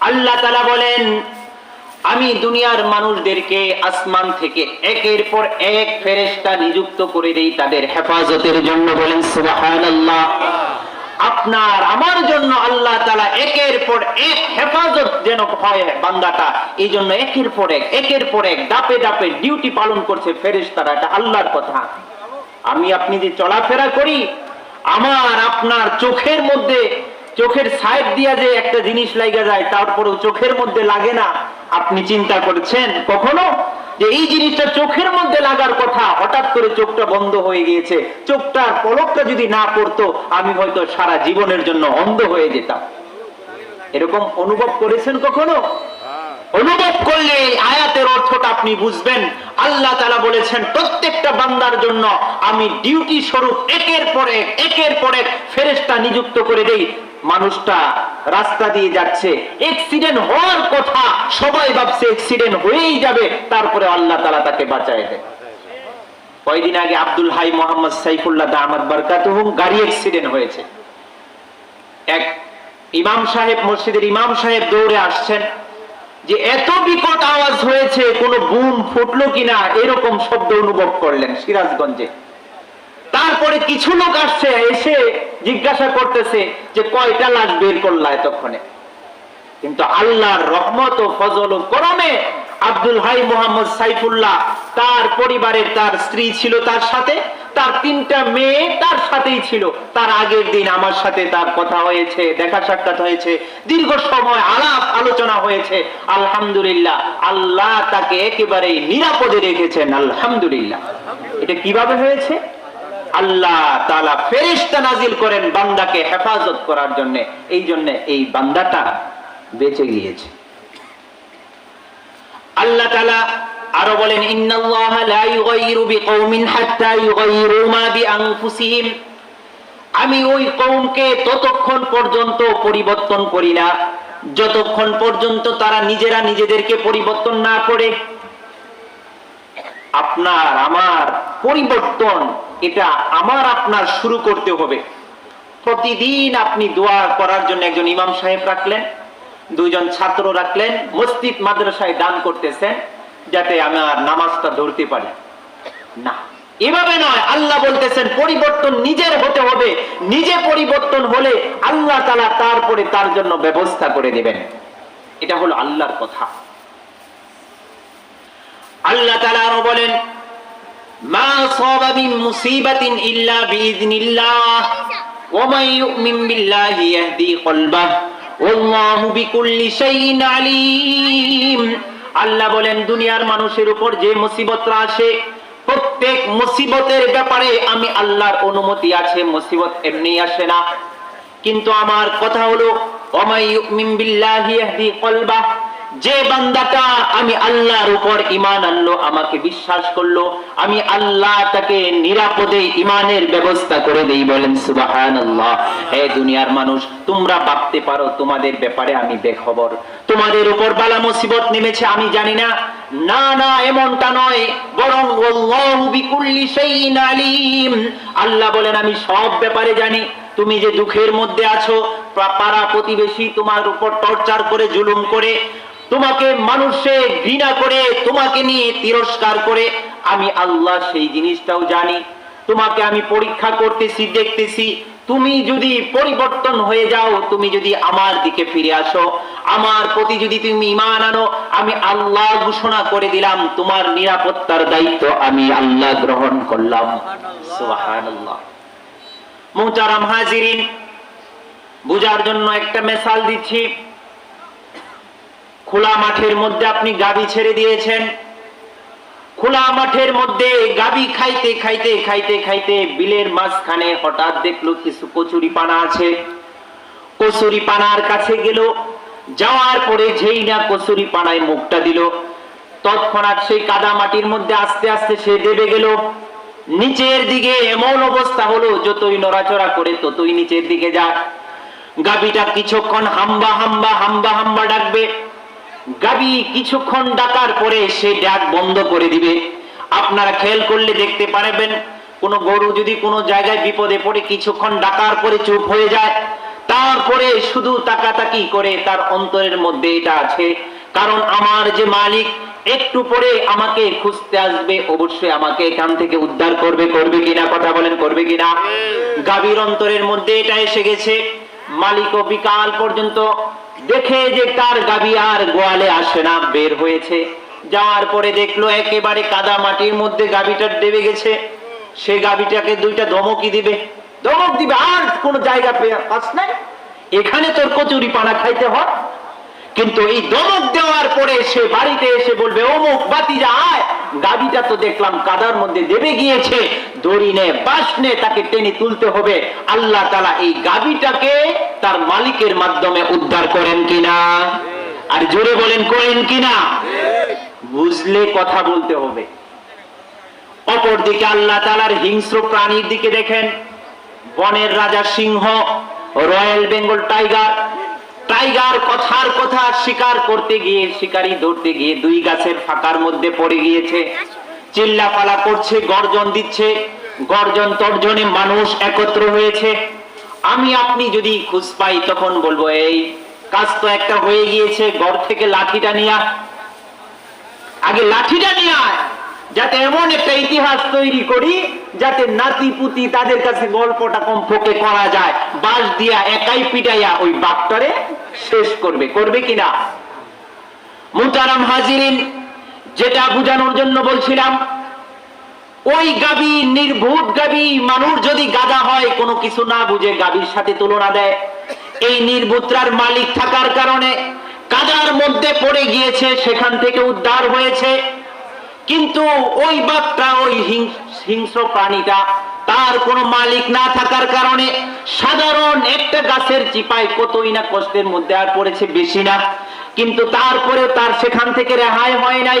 আল্লাহ তালা বলেন, আমি দুনিয়ার মানুষদেরকে আসমান থেকে একের পর এক ফেরেশতা নিযুক্ত করে দেই তাদের হেফাজতের জন্য। বলেন, সুবহানাল্লাহ। আপনার, আমার জন্য আল্লাহ তালা একের পর এক হেফাজত যেন হয় বান্দাটা, এই জন্য একের পর এক, একের পর এক ডাপে ডাপে ডিউটি পালন করছে ফেরেশতারা। এটা আল্লাহর কথা। আমি, আপনি যে চলাফেরা করি আমার আপনার চোখের মধ্যে, চোখের সাইড দিয়া যে একটা জিনিস লাগা যায়, তারপরেও চোখের মধ্যে লাগে না। আপনি চিন্তা করেছেন কখনো? যে এই জিনিসটা চোখের মধ্যে লাগার কথা, হঠাৎ করে চোখটা বন্ধ হয়ে গিয়েছে। চোখটার পলকটা যদি না পড়তো, আমি হয়তো সারা জীবনের জন্য অন্ধ হয়ে যেতাম। এরকম অনুভব করেছেন কখনো? অনুভব করলে এই আয়াতের অর্থটা আপনি বুঝবেন। আল্লাহ তালা বলেছেন, প্রত্যেকটা বান্দার জন্য আমি ডিউটি স্বরূপ একের পর এক, একের পর ফেরেস্তা নিযুক্ত করে দেই। মানুষটা রাস্তা দিয়ে যাচ্ছে। এক্সিডেন্ট হওয়ার কথা সবাই ভাবছে এক্সিডেন্ট হয়েই যাবে, তারপরে আল্লাহ তালা তাকে বাঁচায় দেয়। কয়দিন আগে আব্দুল হাই মোহাম্মদ সাইফুল্লাহ দাহমদ বারকাতুহুম গাড়ি অ্যাক্সিডেন্ট হয়েছে। এক ইমাম সাহেব, মসজিদের ইমাম সাহেব দৌড়ে আসছেন। যে এত বিকট আওয়াজ হয়েছে, কোন বুম ফুটলো কিনা এরকম শব্দ অনুভব করলেন সিরাজগঞ্জে। তারপরে কিছু লোক আসছে, এসে জিজ্ঞাসা করতেছে যে কয়টা লাশ বের করলা এতক্ষণে? কিন্তু আল্লাহর রহমত ও ফজল ও করমে আব্দুল হাই মোহাম্মদ সাইফুল্লাহ তার পরিবারের তার স্ত্রী ছিল তার সাথে, তার তিনটা মেয়ে তার সাথেই ছিল। তার আগের দিন আমার সাথে তার কথা হয়েছে, দেখা সাক্ষাৎ হয়েছে, দীর্ঘ সময় আলাপ আলোচনা হয়েছে। আলহামদুলিল্লাহ, আল্লাহ তাকে একেবারেই নিরাপদে রেখেছেন, আলহামদুলিল্লাহ। এটা কীভাবে হয়েছে? আল্লাহ তালা ফেরিস্তা নাজিল করেন বান্দাকে হেফাজত করার জন্য। এই জন্য এই বান্দাটা বেঁচে গিয়েছে। আল্লাহ তালা আরও বলেন আমি ওই কৌমকে ততক্ষণ পর্যন্ত পরিবর্তন করি না। যতক্ষণ পর্যন্ত তারা নিজেরা নিজেদেরকে পরিবর্তন না করে। আপনার, আমার পরিবর্তন, এটা আমার আপনার শুরু করতে হবে। প্রতিদিন আপনি দোয়া করার জন্য একজন ইমাম সাহেব রাখলেন, দুইজন ছাত্র রাখলেন, মসজিদ মাদ্রাসায় দান করতেছেন। যাতে আমার নামাজটা ধরতে পারি। না। এভাবে নয়, আল্লাহ বলতেছেন, পরিবর্তন নিজের হতে হবে। নিজে পরিবর্তন হলে আল্লাহ তালা তারপরে তার জন্য ব্যবস্থা করে দিবেন। এটা হলো আল্লাহর কথা। আল্লাহ তালা আরও বলেন, মা সাবা মুসিবাতিন ইল্লা বিইذنিল্লাহ ওয়া ইউমিন বিল্লাহি ইয়াহদি কলবাহ, ওয়াল্লাহু বিকুল্লি শাইইন আলীম। আল্লাহ বলেন, দুনিয়ার মানুষের উপর যে মুসিবতরা আসে, প্রত্যেক মুসিবতের ব্যাপারে আমি আল্লাহর অনুমতি আছে, মুসিবত এমনি আসে না। কিন্তু আমার কথা হলো অমাই ইউমিন বিল্লাহি যে বান্দাটা আমি আল্লাহর উপর ইমান আনলো, আমাকে বিশ্বাস করল, আমি আল্লাহ তাকে নিরাপদে ইমানের ব্যবস্থা করে দেই বলেন সুবাহান আল্লাহ হে দুনিয়ার মানুষ, তোমরা ভাবতে পারো তোমাদের ব্যাপারে আমি বেখবর। তোমাদের উপর বালা মুসিবত নেমেছে, আমি জানি না। না না, এমনটা নয়, বরং আলিম। আল্লাহ বলেন, আমি সব ব্যাপারে জানি। তুমি যে দুঃখের মধ্যে আছো পাড়া প্রতিবেশী তোমার উপর টর্চার করে, জুলুম করে তোমাকে মানুষে ঘৃণা করে, তোমাকে নিয়ে তিরস্কার করে, আমি আল্লাহ সেই জিনিসটাও জানি। তোমাকে আমি পরীক্ষা করতেছি, দেখতেছি। তুমি যদি পরিবর্তন হয়ে যাও, তুমি যদি আমার দিকে ফিরে আসো, আমার প্রতি যদি তুমি ইমান আনো, আমি আল্লাহ ঘোষণা করে দিলাম, তোমার নিরাপত্তার দায়িত্ব আমি আল্লাহ গ্রহণ করলাম। মুহতারাম হাজিরিন, বুঝার জন্য একটা মেসাল দিচ্ছি। খোলা মাঠের মধ্যে আপনি গাবি ছেড়ে দিয়েছেন। খোলা মাঠের মধ্যে গাবি খাইতে খাইতে খাইতে খাইতে বিলের মাঝখানে হঠাৎ দেখল কিছু কচুরি পানা আছে। কচুরি পানার কাছে গেল, যাওয়ার পরে যেই না কচুরি পানায় মুখটা দিল, তৎক্ষণাৎ সেই কাদা মাটির মধ্যে আস্তে আস্তে সে দেবে গেল। নিচের দিকে এমন অবস্থা হলো, যতই নড়াচড়া করে ততই নিচের দিকে যাক গাবিটা কিছুক্ষণ হাম্বা হাম্বা হাম্বা হাম্বা ডাকবে। গাবি কিছুক্ষণ ডাকার পরে সে ডাক বন্ধ করে দিবে। আপনারা খেয়াল করলে দেখতে পারবেন কোনো গরু যদি কোনো জায়গায় বিপদে পড়ে কিছুক্ষণ ডাকার পরে চুপ হয়ে যায় তারপরে শুধু তাকাতাকি করে তার অন্তরের মধ্যে এটা আছে। কারণ আমার যে মালিক একটু পরে আমাকে খুঁজতে আসবে অবশ্যই আমাকে এখান থেকে উদ্ধার করবে করবে কিনা কথা বলেন করবে কিনা? গাভীর অন্তরের মধ্যে এটা এসে গেছে। মালিক ও বিকাল পর্যন্ত দেখে যে তার গাবি আর গোয়ালে আসে না বের হয়েছে। যাওয়ার পরে দেখল একেবারে কাদা মাটির মধ্যে গাবিটা ডেবে গেছে। সে গাবিটাকে দুইটা ধমকি দিবে। ধমক দিবে, আর কোন জায়গা পাস নাই। এখানে তোর কচুরি পানা খাইতে হয়। কিন্তু এই দমক দেওয়ার পরে সে বাড়িতে এসে বলবে, অমুক বাতি যায় গাবিটা তো দেখলাম কাদার মধ্যে দেবে গিয়েছে। দড়ি নে বাস নে, তাকে টেনে তুলতে হবে। আল্লাহ তালা এই গাবিটাকে তার মালিকের মাধ্যমে উদ্ধার করেন কিনা? আর জোরে বলেন, করেন কিনা? বুঝলে কথা বলতে হবে। অপরদিকে আল্লাহ তালার হিংস্র প্রাণীর দিকে দেখেন। বনের রাজা সিংহ, রয়্যাল বেঙ্গল টাইগার। টাইগার কথার কথা শিকার করতে গিয়ে, শিকারি ধরতে গিয়ে দুই গাছের ফাঁকার মধ্যে পড়ে গিয়েছে। চিল্লাপালা করছে, গর্জন দিচ্ছে। গর্জন তর্জনে মানুষ একত্র হয়েছে। আমি আপনি যদি খুঁজ পাই, তখন বলব, এই কাজ তো একটা হয়ে গিয়েছে, ঘর থেকে লাঠিটা নিয়ে আগে লাঠিটা নিয়ে যাতে এমন একটা ইতিহাস তৈরি করি, যাতে নাতি পুতি তাদের কাছে গল্পটা কমপক্ষে করা যায়। বাঁশ দিয়া একাই পিটাইয়া ওই বাঘটারে শেষ করবে। করবে কিনা মুতারাম হাজিরিন, যেটা বুঝানোর জন্য বলছিলাম ওই গাবি নির্ভূত গাবি, মানুষ যদি গাদা হয়, কোনো কিছু না বুঝে গাবির সাথে তুলনা দেয়। এই নির্বুত্রার মালিক থাকার কারণে কাদার মধ্যে পড়ে গিয়েছে, সেখান থেকে উদ্ধার হয়েছে। কিন্তু ওই বাপটা, ওই হিংস্র প্রাণীটা, তার কোনো মালিক না থাকার কারণে সাধারণ একটা গাছের চিপায় কতই না কষ্টের মধ্যে আর পড়েছে, বেশি না। কিন্তু তারপরেও তার সেখান থেকে রেহাই হয় নাই।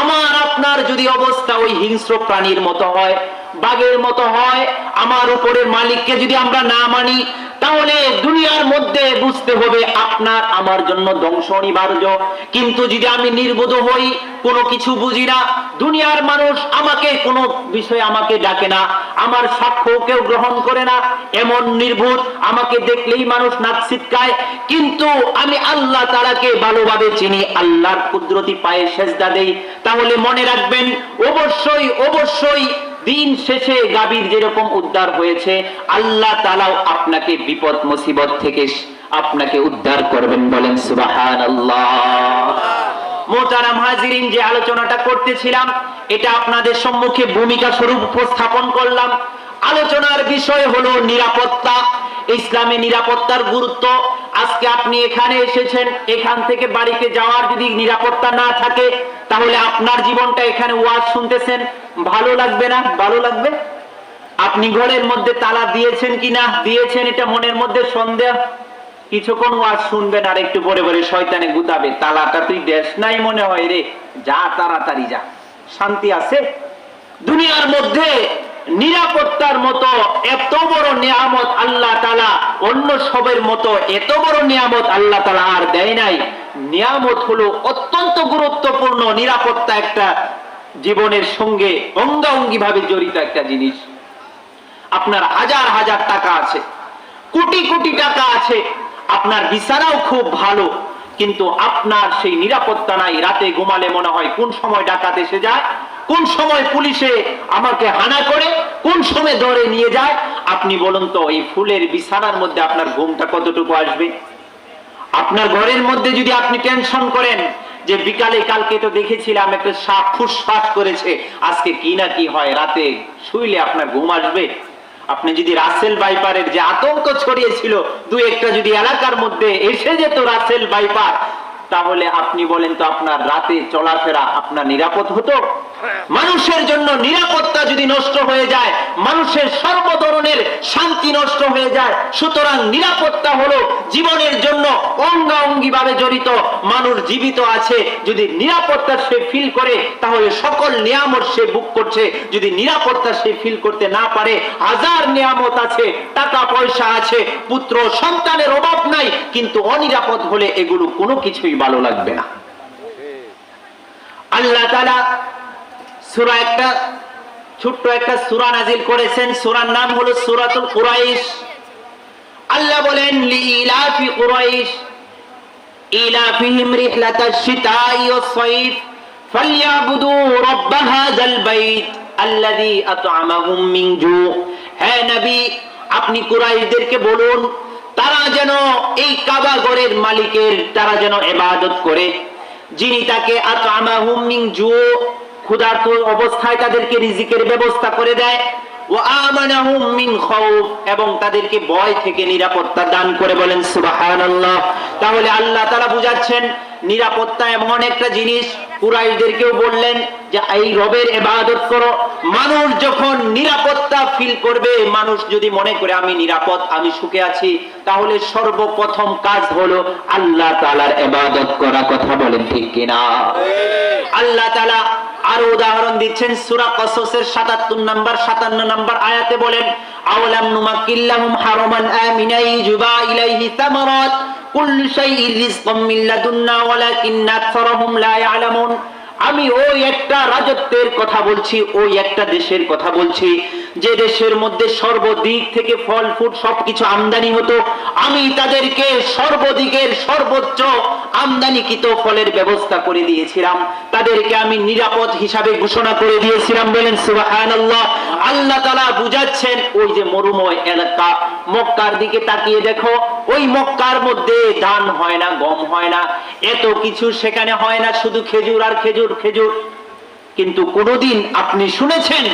আমার আপনার যদি অবস্থা ওই হিংস্র প্রাণীর মতো হয় বাঘের মতো হয়, আমার উপরের মালিককে যদি আমরা না মানি, তাহলে দুনিয়ার মধ্যে বুঝতে হবে আপনার আমার জন্য ধ্বংস অনিবার্য। কিন্তু যদি আমি নির্বোধ হই, কোনো কিছু বুঝি না, দুনিয়ার মানুষ আমাকে কোনো বিষয়ে আমাকে ডাকে না, আমার সাক্ষ্য কেউ গ্রহণ করে না, এমন নির্ভূত আমাকে দেখলেই মানুষ নাচ ছিটকায়। কিন্তু আমি আল্লাহ তারাকে ভালোভাবে চিনি, আল্লাহর কুদরতি পায়ে সেজদা দেই। তাহলে মনে রাখবেন, অবশ্যই অবশ্যই দিন শেষে গাভীর যেরকম উদ্ধার হয়েছে, আল্লাহ তালাও আপনাকে বিপদ মুসিবত থেকে আপনাকে উদ্ধার করবেন বলেন সুবাহান যে আলোচনাটা করতেছিলাম, এটা আপনাদের সম্মুখে ভূমিকা স্বরূপ উপস্থাপন করলাম। আলোচনার বিষয় হলো নিরাপত্তা, ইসলামে নিরাপত্তার গুরুত্ব। আজকে আপনি এখানে এসেছেন, এখান থেকে বাড়িতে যাওয়ার যদি নিরাপত্তা না থাকে, তাহলে আপনার জীবনটা এখানে ওয়াজ শুনতেছেন। ভালো লাগবে না? ভালো লাগবে? আপনি ঘরের মধ্যে তালা দিয়েছেন কি না? দিয়েছেন এটা মনের মধ্যে সন্দেহ? কিছুক্ষণ আর একটু পরে পরে শয়তানে তালাটা তুই দেশ নাই মনে হয় রে। যা তাড়াতাড়ি যা। শান্তি আছে? দুনিয়ার মধ্যে নিরাপত্তার মতো এত বড় নিয়ামত আল্লাহ তালা অন্য সবের মতো এত বড় নিয়ামত আল্লাহ তালা আর দেয় নাই। নিয়ামত হলো অত্যন্ত গুরুত্বপূর্ণ নিরাপত্তা একটা জীবনের সঙ্গে অঙ্গাঙ্গি ভাবে জড়িত একটা জিনিস। আপনার হাজার হাজার টাকা আছে, কোটি কোটি টাকা আছে, আপনার বিছানাও খুব ভালো, কিন্তু আপনার সেই নিরাপত্তা নাই, রাতে ঘুমালে মনে হয় কোন সময় ডাকাত এসে যায়, কোন সময় পুলিশে আমাকে হানা করে, কোন সময় ধরে নিয়ে যায়, আপনি বলুন তো, এই ফুলের বিছানার মধ্যে আপনার ঘুমটা কতটুকু আসবে? আপনার ঘরের মধ্যে যদি আপনি টেনশন করেন যে বিকালে, কালকে তো দেখেছিলাম একটা সাপ ফুসফাস করেছে। আজকে কি না কি হয়? রাতে শুইলে আপনার ঘুম আসবে। আপনি যদি রাসেল বাইপারের যে আতঙ্ক ছড়িয়েছিল, দু একটা যদি এলাকার মধ্যে এসে যেত রাসেল বাইপার তাহলে আপনি বলেন তো আপনার রাতে চলাফেরা আপনার নিরাপদ হতো? মানুষের জন্য নিরাপত্তা যদি নষ্ট হয়ে যায়, মানুষের সর্ব ধরনের শান্তি নষ্ট হয়ে যায়। সুতরাং নিরাপত্তা হলো জীবনের জন্য অঙ্গাঙ্গি ভাবে জড়িত। মানুষ জীবিত আছে, যদি নিরাপত্তা সে ফিল করে, তাহলে সকল নিয়ামত সে বুক করছে। যদি নিরাপত্তা সে ফিল করতে না পারে, হাজার নিয়ামত আছে, টাকা পয়সা আছে, পুত্র সন্তানের অভাব নাই, কিন্তু অনিরাপদ হলে এগুলো কোনো কিছুই ভালো লাগবে না। আল্লাহ তালা সুরা একটা, ছোট্ট একটা সূরা নাজিল করেছেন। সূরার নাম হলো সূরাতুল কুরাইশ। আল্লাহ বলেন, লিইলাফি কুরাইশ, ইলাফিহিম রিহলাতাশ শিতাই ওয়াস সাইফ, ফালইয়াবুদু রাব্ব হাযাল বাইত আল্লাযী আত'আমাহুম মিন জু হে নবী, আপনি কুরাইশদেরকে বলুন, তারা যেন এই কাবা ঘরের মালিকের, তারা যেন ইবাদত করে। যিনি তাকে আত'আমাহুম মিন জু ক্ষুধার্ত অবস্থায় তাদেরকে রিজিকের ব্যবস্থা করে দেয়। ও আমানাহুম মিন খাউফ, এবং তাদেরকে ভয় থেকে নিরাপত্তা দান করে বলেন, সুবহানাল্লাহ। তাহলে আল্লাহ তাআলা বুঝাচ্ছেন, নিরাপত্তা এমন একটা জিনিস কুরাইশদেরকেও বললেন যে, এই রবের ইবাদত করো। মানুষ যখন নিরাপত্তা ফিল করবে, মানুষ যদি মনে করে, আমি নিরাপদ, আমি সুখে আছি, তাহলে সর্বপ্রথম কাজ হলো আল্লাহ তাআলার ইবাদত করা কথা বলেন, ঠিক কিনা? আল্লাহ তাআলা আরও উদাহরণ দিচ্ছেন, সূরা কসসের 77 নাম্বার 57 নাম্বার আয়াতে বলেন আওলাম নুমাক্কিল্লাহুম হারামান আমিনা ইজবা ইলাইহি তামারাত কুল্লু শাইইন রিজকাম মিন লাদুন্না ওয়ালাকিন্না আকসারাহুম লা ইয়ালামুন। আমি ওই একটা রাজত্বের কথা বলছি, ওই একটা দেশের কথা বলছি। যে দেশের মধ্যে সর্বদিক থেকে ফল ফুট সবকিছু আমদানি হতো, আমি তাদেরকে সর্বদিকের সর্বোচ্চ আমদানিকৃত ফলের ব্যবস্থা করে দিয়েছিলাম। তাদেরকে আমি নিরাপদ হিসাবে ঘোষণা করে দিয়েছিলাম, বলেন সুবহানাল্লাহ। আল্লাহ তাআলা বুঝাচ্ছেন, ওই যে মরুময় এলাকা, মক্কার দিকে তাকিয়ে দেখো, ওই মক্কার মধ্যে ধান হয় না, গম হয় না, এত কিছু সেখানে হয় না, শুধু খেজুর আর খেজুর খেজুর খেজুর। কিন্তু কোনদিন আপনি শুনেছেন,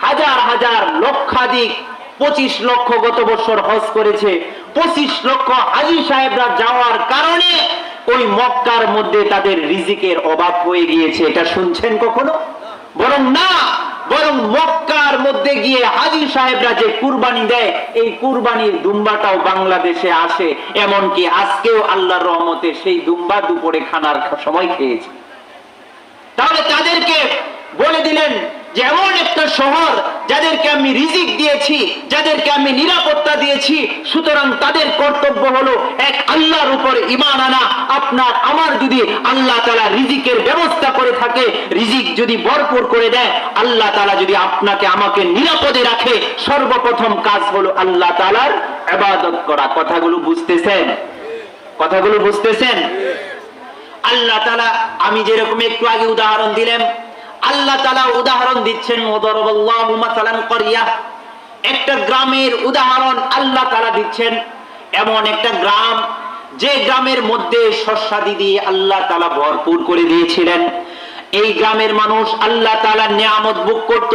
হাজার হাজার, লক্ষাধিক, পঁচিশ লক্ষ গত বছর হজ করেছে। পঁচিশ লক্ষ হাজি সাহেবরা যাওয়ার কারণে ওই মক্কার মধ্যে তাদের রিজিকের অভাব হয়ে গিয়েছে। এটা শুনছেন কখনো? বরং না, বরং মক্কার মধ্যে গিয়ে হাজি সাহেবরা যে কুরবানি দেয়, এই কুরবানির দুম্বাটাও বাংলাদেশে আসে। এমনকি আজকেও আল্লাহর রহমতে সেই দুম্বা দুপুরে খানার সময় খেয়েছে। তাহলে তাদেরকে বলে দিলেন যে এমন একটা শহর যাদেরকে আমি রিজিক দিয়েছি, যাদেরকে আমি নিরাপত্তা দিয়েছি, সুতরাং তাদের কর্তব্য হলো এক আল্লাহর উপরে ইমান আনা। আপনার, আমার যদি আল্লাহ তালা রিজিকের ব্যবস্থা করে থাকে, রিজিক যদি ভরপুর করে দেয়, আল্লাহ তালা যদি আপনাকে আমাকে নিরাপদে রাখে, সর্বপ্রথম কাজ হলো আল্লাহ তালার আবাদত করা। কথাগুলো বুঝতেছেন? কথাগুলো বুঝতেছেন? আল্লাহ তালা আমি যেরকম একটু আগে উদাহরণ দিলাম আল্লাহ তালা উদাহরণ দিচ্ছেন করিয়া। একটা গ্রামের উদাহরণ আল্লাহ তালা দিচ্ছেন, এমন একটা গ্রাম, যে গ্রামের মধ্যে শস্যাদি দিয়ে আল্লাহ তালা ভরপুর করে দিয়েছিলেন। এই গ্রামের মানুষ আল্লাহ তালা নিয়ামত বুক করত,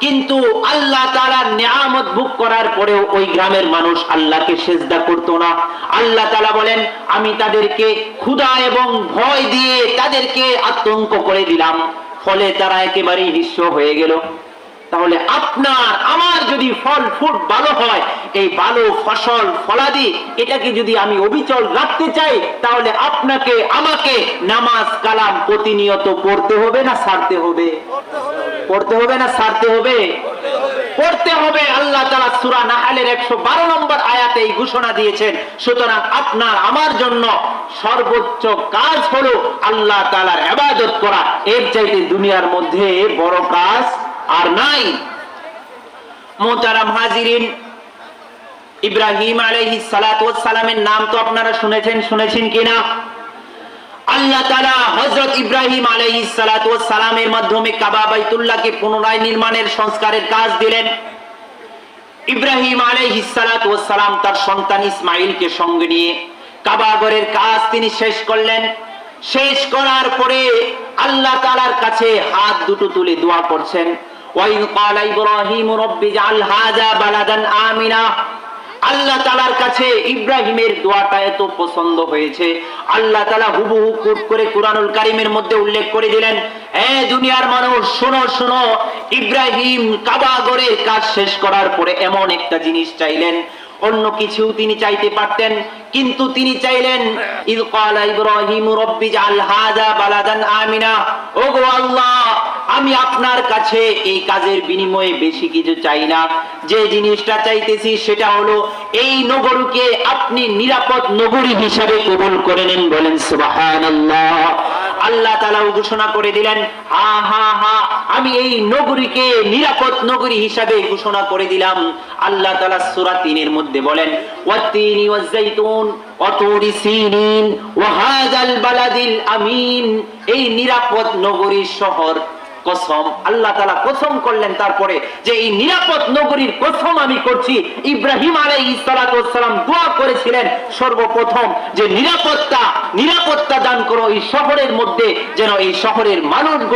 কিন্তু আল্লাহ তালা নিয়ামত বুক করার পরেও ওই গ্রামের মানুষ আল্লাহকে সেজদা করতো না। আল্লাহ তালা বলেন, আমি তাদেরকে ক্ষুধা এবং ভয় দিয়ে তাদেরকে আতঙ্ক করে দিলাম, ফলে তারা একেবারেই নিঃস্ব হয়ে গেল। তাহলে আপনার, আমার যদি ফল ফুট ভালো হয়, এই ভালো ফসল ফলাদি, এটাকে যদি আমি অবিচল রাখতে চাই, তাহলে আপনাকে, আমাকে নামাজ কালাম প্রতিনিয়ত পড়তে হবে না সারতে হবে? পড়তে হবে না সারতে হবে? পড়তে হবে। আল্লাহ তালা সুরা নাহালের একশো বারো নম্বর আয়াতে এই ঘোষণা দিয়েছেন। সুতরাং আপনার, আমার জন্য সর্বোচ্চ কাজ হলো আল্লাহ তালার আবাদত করা। এর চাইতে দুনিয়ার মধ্যে বড় কাজ আর নাই। মোতারাম হাজিরিন ইব্রাহিম আলাইহিস সালাতু ওয়াস নাম তো আপনারা শুনেছেন শুনেছেন কিনা? সঙ্গে নিয়ে কাবা ঘরের কাজ তিনি শেষ করলেন। শেষ করার পরে আল্লাহ তাআলার কাছে হাত দুটো তুলে দোয়া করছেন। ওয়াইন ক্বালা বালাদান আমিনা। আল্লাহ তালার কাছে ইব্রাহিমের দোয়াটা এত পছন্দ হয়েছে। আল্লাহ তালা হুবহু কুট করে কোরআনুল কারিমের মধ্যে উল্লেখ করে দিলেন হ্যাঁ দুনিয়ার মানুষ, শোনো শোনো, ইব্রাহিম কাবা গড়ের কাজ শেষ করার পরে এমন একটা জিনিস চাইলেন অন্য কিছু তিনি চাইতে পারতেন, কিন্তু তিনি চাইলেন, ইদ ক্বালা ইব্রাহিম রব্বি জাল হাযা বালাদান আমিনা। ওগো আল্লাহ, আমি আপনার কাছে এই কাজের বিনিময়ে বেশি কিছু চাই না। যে জিনিসটা চাইতেছি সেটা হলো, এই নগরকে আপনি নিরাপদ নগরী হিসাবে কবুল করে নেন বলেন, সুবহানাল্লাহ। আল্লাহ তালাও ঘোষণা করে দিলেন, হা হা হা, আমি এই নগরীকে নিরাপদ নগরী হিসাবে ঘোষণা করে দিলাম। আল্লাহ তালা সুরা তিনের মধ্যে বলেন, ওয়াত্তিনি ওয়াজ্জাইতুন অতুরি সিনিন আমিন। এই নিরাপদ নগরীর শহর কসম, আল্লাহ তালা কসম করলেন তারপরে যে এই নিরাপদ নগরীর কসম আমি করছি। ইব্রাহিম আলাই ইসালাতাম দোয়া করেছিলেন সর্বপ্রথম যে নিরাপত্তা নিরাপত্তা দান করো এই শহরের মধ্যে, যেন এই শহরের মানুষগুলো